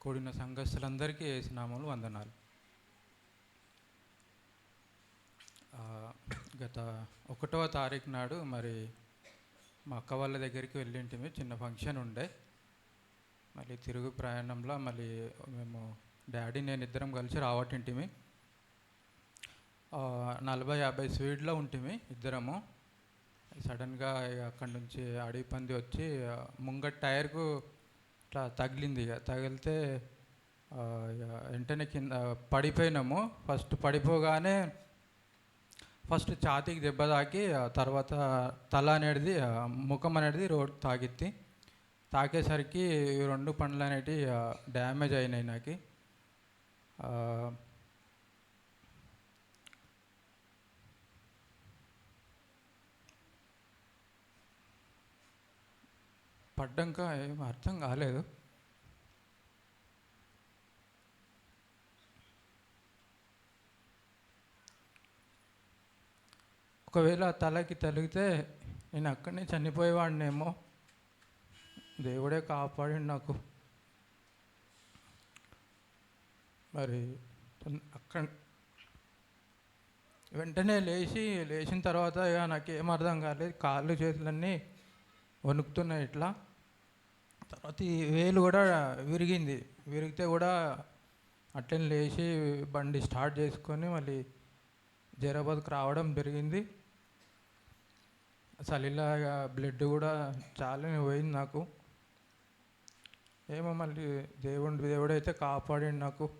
కూడిన సంఘస్థులందరికీ వేసినామలు వందనాలు. గత ఒకటవ తారీఖు నాడు మరి మా అక్క వాళ్ళ దగ్గరికి వెళ్ళింటిమి చిన్న ఫంక్షన్ ఉండే. మళ్ళీ తిరుగు ప్రయాణంలో మళ్ళీ మేము డాడీ నేను ఇద్దరం కలిసి రావటింటిమి నలభై యాభై స్వీడ్లో ఉంటిమి ఇద్దరము. సడన్గా అక్కడి నుంచి అడవి పంది వచ్చి ముంగట్ ముంగట టైర్కు ఇట్లా తగిలింది. ఇక తగిలితే ఇక వెంటనే కింద పడిపోయినాము. ఫస్ట్ పడిపోగానే ఫస్ట్ ఛాతీకి దెబ్బ తాకి ఆ తర్వాత తల అనేది ముఖం అనేది రోడ్ తాకిద్ది తాకేసరికి ఈ రెండు పండ్లు అనేటివి డ్యామేజ్ అయినాయి నాకు. పడ్డాక ఏం అర్థం కాలేదు. ఒకవేళ తలకి తలిగితే నేను అక్కడనే చనిపోయేవాడినేమో. దేవుడే కాపాడి నాకు. మరి అక్కడ వెంటనే లేచి లేచిన తర్వాత ఇక నాకేం అర్థం కాలేదు. కాళ్ళు చేతులన్నీ వణుకుతున్నాయి ఇట్లా. తర్వాత ఈ వేలు కూడా విరిగింది. విరిగితే కూడా అట్లనే లేచి బండి స్టార్ట్ చేసుకొని మళ్ళీ జైరాబాద్కి రావడం జరిగింది. అసలు బ్లడ్ కూడా చాలా పోయింది నాకు. ఏమో మళ్ళీ దేవుడు దేవుడైతే కాపాడండి నాకు.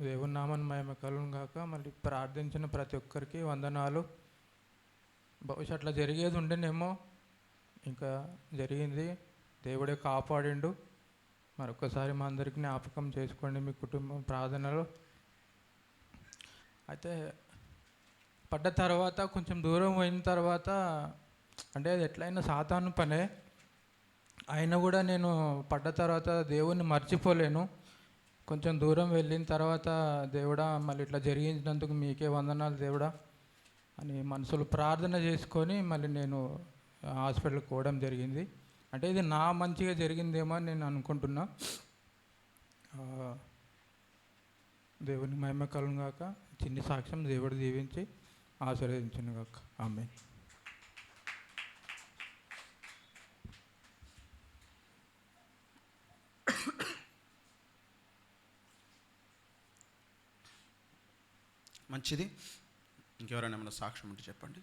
దేవుని నామని మహిమ కలుగును కాక మళ్ళీ ప్రార్థించిన ప్రతి ఒక్కరికి వందనాలు. బహుశా అట్లా జరిగేది ఉండేనేమో. ఇంకా జరిగింది. దేవుడే కాపాడిండు. మరొకసారి మా అందరికి జ్ఞాపకం చేసుకోండి మీ కుటుంబం ప్రార్థనలో. అయితే పడ్డ తర్వాత కొంచెం దూరం పోయిన తర్వాత అంటే అది ఎట్లయినా సాతాను పనే. అయినా కూడా నేను పడ్డ తర్వాత దేవుణ్ణి మర్చిపోలేను. కొంచెం దూరం వెళ్ళిన తర్వాత దేవుడా మళ్ళీ ఇట్లా జరిగించినందుకు మీకే వందనాలు దేవుడా అని మనసులో ప్రార్థన చేసుకొని మళ్ళీ నేను హాస్పిటల్కి పోవడం జరిగింది. అంటే ఇది నా మంచిగా జరిగిందేమో అని నేను అనుకుంటున్నా. దేవుని మహిమ కలుగు గాక. చిన్ని సాక్ష్యం దేవుడు దీవించి ఆశీర్వదించను గాక. ఆమె మంచిది. ఇంకెవరైనా ఏమైనా సాక్ష్యం ఉంటే చెప్పండి.